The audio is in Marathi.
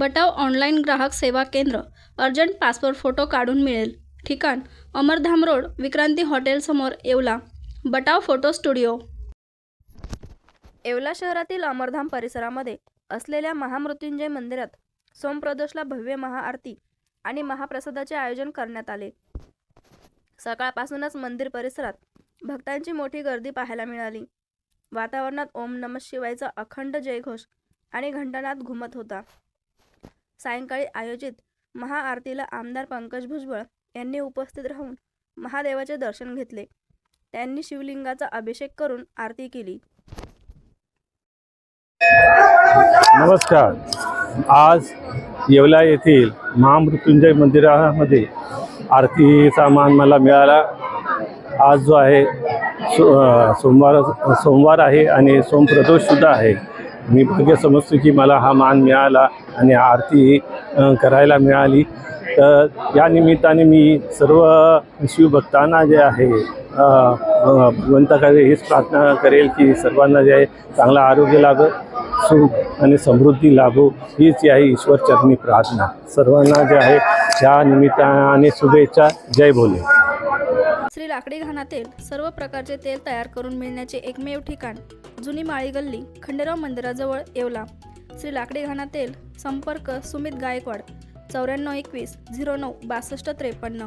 बटाव ऑनलाईन ग्राहक सेवा केंद्र अर्जंट पासपोर्ट फोटो काढून मिळेल. ठिकाण अमरधाम रोड विक्रांती हॉटेलसमोर Yeola. Batav photo studio. Yeola शहरातील अमरधाम परिसरामध्ये असलेल्या महामृत्युंजय मंदिरात सोमप्रदोषला भव्य महाआरती आणि महाप्रसादाचे आयोजन करण्यात आले. सकाळपासूनच मंदिर परिसरात भक्तांची मोठी गर्दी पाहायला मिळाली. वातावरणात ओम नम शिवायचा अखंड जयघोष आणि घंटानाद घुमत होता. सायंकाळी आयोजित महाआरतीला आमदार पंकज भुजबळ यांनी उपस्थित राहून महादेवाचे दर्शन घेतले. त्यांनी शिवलिंगाचा अभिषेक करून आरती केली. नमस्कार. आज येवला येथील महामृत्युंजय मंदिरामध्ये आरतीचा मान मला मिळाला. आज जो आहे सो सोमवार सोमवार आहे आणि सोमप्रदोषसुद्धा आहे. मी भाग्य समजतो की मला हा मान मिळाला आणि आरती करायला मिळाली. तर या निमित्ताने मी सर्व शिवभक्तांना जे आहे भगवंताकडे हीच प्रार्थना करेल की सर्वांना जे आहे चांगलं आरोग्य लाभं सुख आणि समृद्धी लाभो. हीच आहे ईश्वर चरणी प्रार्थना. सर्वांना जे आहे त्या निमित्ताने शुभेच्छा. जय भोले. श्री लाकडी घाणातील सर्व प्रकारचे तेल तयार करून मिळण्याचे एकमेव ठिकाण जुनी माळी गल्ली खंडेराव मंदिराजवळ येवला. श्री लाकडी घाणा तेल संपर्क सुमित गायकवाड चौऱ्याण्णव एकवीस झिरो नऊ बासष्ट त्रेपन्न.